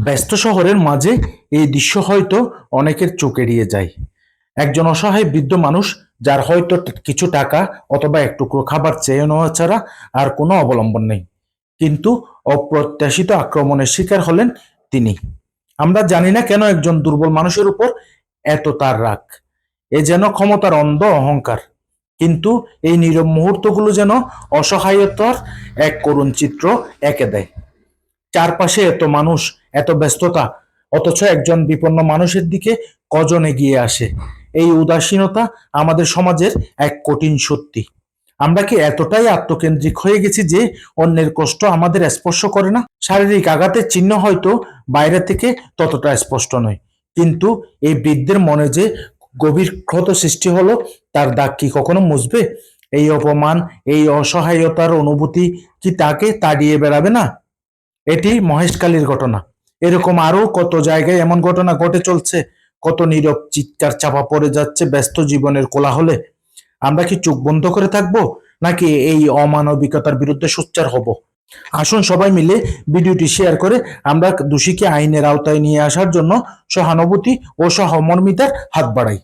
ব্যস্ত শহরের মাঝে এই দৃশ্য হয়তো অনেকের চোখ এড়িয়ে যায়। একজন অসহায় বৃদ্ধ মানুষ যার হয়তো কিছু টাকা অথবা এক টুকরো খাবার চেয়ে নেওয়া ছাড়া আর কোনো অবলম্বন নেই। কিন্তু অপ্রত্যাশিত আক্রমণের শিকার হলেন তিনি। আমরা জানি না কেন একজন দুর্বল মানুষের উপর এত তার রাগ। এ যেন ক্ষমতার অন্ধ অহংকার। কিন্তু এই নীরব মুহূর্তগুলো যেন অসহায়তার এক করুণ চিত্র এঁকে দেয়। চারপাশে এত মানুষ, এত ব্যস্ততা, অথচ একজন বিপন্ন মানুষের দিকে কজন এগিয়ে আসে? এই উদাসীনতা আমাদের সমাজের এক কঠিন সত্যি আমরা কি এতটাই আত্মকেন্দ্রিক হয়ে গেছি যে অন্যের কষ্ট আমাদের স্পর্শ করে না? শারীরিক আঘাতের চিহ্ন হয়তো বাইরে থেকে ততটা স্পষ্ট নয়, কিন্তু এই বৃদ্ধের মনে যে গভীর ক্ষত সৃষ্টি হলো, তার দাগ কি কখনো মুছবে? এই অপমান, এই অসহায়তার অনুভূতি কি তাকে তাড়িয়ে বেড়াবে না? এটি মহেশকালীর ঘটনা। এরকম আরও কত জায়গায় এমন ঘটনা ঘটে চলছে। কত নীরব চিৎকার চাপা পড়ে যাচ্ছে ব্যস্ত জীবনের কোলাহলে। আমরা কি চোখ বন্ধ করে থাকব, নাকি এই অমানবিকতার বিরুদ্ধে সোচ্চার হব? আসুন সবাই মিলে ভিডিওটি শেয়ার করে আমরা দোষীকে আইনের আওতায় নিয়ে আসার জন্য সহানুভূতি ও সহমর্মিতার হাত বাড়াই।